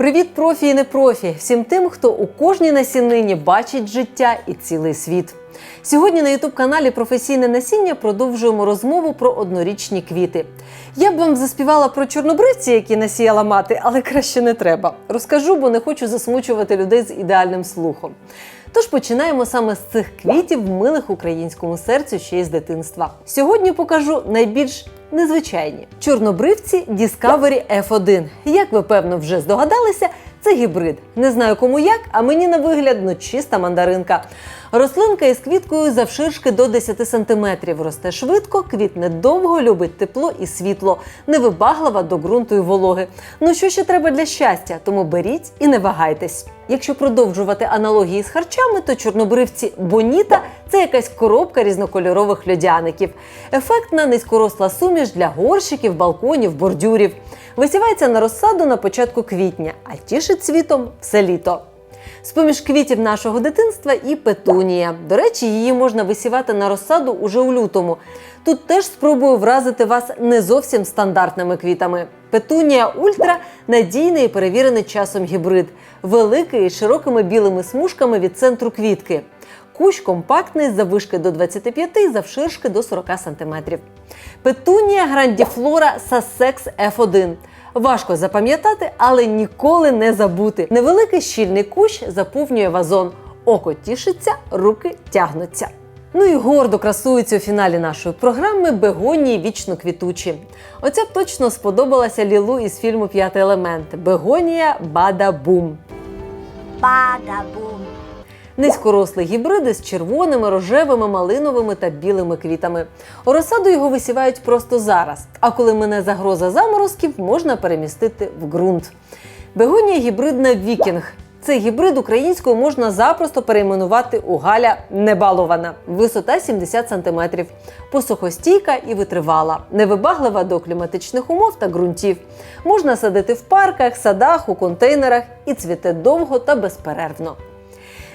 Привіт, профі і не профі! Всім тим, хто у кожній насіннині бачить життя і цілий світ. Сьогодні на ютуб каналі Професійне насіння продовжуємо розмову про однорічні квіти. Я б вам заспівала про чорнобривці, які насіяла мати, але краще не треба. Розкажу, бо не хочу засмучувати людей з ідеальним слухом. Тож починаємо саме з цих квітів, милих українському серцю ще й з дитинства. Сьогодні покажу найбільш незвичайні чорнобривці Discovery F1. Як ви певно вже здогадалися, це гібрид. Не знаю кому як, а мені на вигляд ну чиста мандаринка. Рослинка із квіткою завширшки до 10 см. Росте швидко, квітне довго, любить тепло і світло, невибаглива до ґрунту і вологи. Ну що ще треба для щастя? Тому беріть і не вагайтесь. Якщо продовжувати аналогії з харчами, то чорнобривці Боніта це якась коробка різнокольорових льодяників. Ефектна низькоросла суміш для горщиків, балконів, бордюрів. Висівається на розсаду на початку квітня, а тішить цвітом все літо. З-поміж квітів нашого дитинства і петунія. До речі, її можна висівати на розсаду уже у лютому. Тут теж спробую вразити вас не зовсім стандартними квітами. Петунія ультра надійний і перевірений часом гібрид, великий і широкими білими смужками від центру квітки. Кущ компактний заввишки до 25 і завширшки до 40 см. Петунія грандіфлора Сасекс F1. Важко запам'ятати, але ніколи не забути. Невеликий щільний кущ заповнює вазон. Око тішиться, руки тягнуться. Ну і гордо красуються у фіналі нашої програми бегонії вічно квітучі. Оця б точно сподобалася Лілу із фільму П'ятий елемент Бегонія Бада-Бум. Бада-бум. Низькорослі гібриди з червоними, рожевими, малиновими та білими квітами. У розсаду його висівають просто зараз. А коли мине загроза заморозків, можна перемістити в ґрунт. Бегонія гібридна Вікінг. Цей гібрид українською можна запросто перейменувати у Галя небалована. Висота 70 см. Посухостійка і витривала, невибаглива до кліматичних умов та ґрунтів. Можна садити в парках, садах, у контейнерах і цвіте довго та безперервно.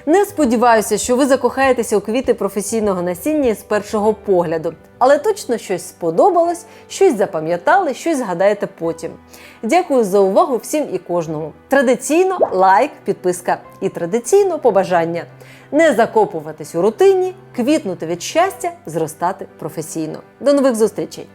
Не сподіваюся, що ви закохаєтеся у квіти професійного насіння з першого погляду, але точно щось сподобалось, щось запам'ятали, щось згадаєте потім. Дякую за увагу всім і кожному. Традиційно лайк, підписка і традиційно побажання не закопуватись у рутині, квітнути від щастя, зростати професійно. До нових зустрічей!